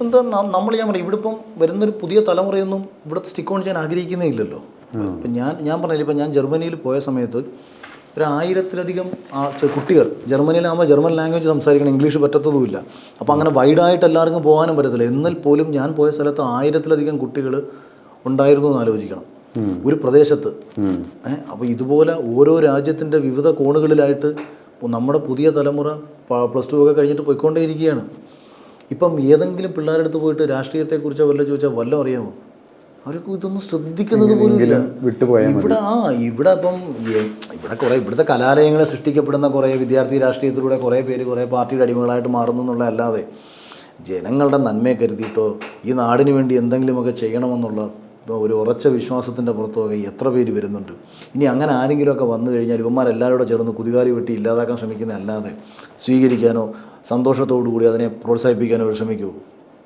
നം- നമ്മൾ ഞാൻ പറയും ഇവിടെ ഇപ്പം വരുന്നൊരു പുതിയ തലമുറയൊന്നും ഇവിടെ സ്റ്റിക്ക് ഓൺ ചെയ്യാൻ ആഗ്രഹിക്കുന്നേ ഇല്ലല്ലോ ഇപ്പം ഞാൻ ഞാൻ പറഞ്ഞില്ല ഇപ്പം ഞാൻ ജർമ്മനിയിൽ പോയ സമയത്ത് ഒരു ആയിരത്തിലധികം കുട്ടികൾ ജർമ്മനിയിലാകുമ്പോൾ ജർമ്മൻ ലാംഗ്വേജ് സംസാരിക്കണം ഇംഗ്ലീഷ് പറ്റത്തതുമില്ല. അപ്പോൾ അങ്ങനെ വൈഡായിട്ട് എല്ലാവർക്കും പോകാനും പറ്റത്തില്ല. എന്നാൽ പോലും ഞാൻ പോയ സ്ഥലത്ത് ആയിരത്തിലധികം കുട്ടികൾ ഉണ്ടായിരുന്നു എന്ന് ആലോചിക്കണം. ഒരു പ്രദേശത്ത്. അപ്പോൾ ഇതുപോലെ ഓരോ രാജ്യത്തിന്റെ വിവിധ കോണുകളിലായിട്ട് നമ്മുടെ പുതിയ തലമുറ പ്ലസ് ടു ഒക്കെ കഴിഞ്ഞിട്ട് പോയിക്കൊണ്ടേയിരിക്കുകയാണ്. ഇപ്പം ഏതെങ്കിലും പിള്ളേരുടെ അടുത്ത് പോയിട്ട് രാഷ്ട്രീയത്തെക്കുറിച്ചോ വല്ല ചോദിച്ചാൽ വല്ലതും അറിയാമോ? അവർക്ക് ഇതൊന്നും ശ്രദ്ധിക്കുന്നത് പോലും ഇല്ല ഇവിടെ ആ ഇവിടെ ഇപ്പം ഇവിടെ കുറേ ഇവിടുത്തെ കലാലയങ്ങളെ സൃഷ്ടിക്കപ്പെടുന്ന കുറേ വിദ്യാർത്ഥി രാഷ്ട്രീയത്തിലൂടെ കുറേ പേര് കുറേ പാർട്ടിയുടെ അടിമകളായിട്ട് മാറുന്നു എന്നുള്ള അല്ലാതെ ജനങ്ങളുടെ നന്മയെ കരുതിയിട്ടോ ഈ നാടിന് വേണ്ടി എന്തെങ്കിലുമൊക്കെ ചെയ്യണമെന്നുള്ള ഒരു ഉറച്ച വിശ്വാസത്തിന്റെ പുറത്തൊക്കെ എത്ര പേര് വരുന്നുണ്ട്. ഇനി അങ്ങനെ ആരെങ്കിലുമൊക്കെ വന്നു കഴിഞ്ഞാൽ ഇവന്മാരെല്ലാവരും കൂടെ ചേർന്ന് കുതികാലി വെട്ടി ഇല്ലാതാക്കാൻ ശ്രമിക്കുന്ന അല്ലാതെ സ്വീകരിക്കാനോ സന്തോഷത്തോടു കൂടി അതിനെ അവർ ശ്രമിക്കുമോ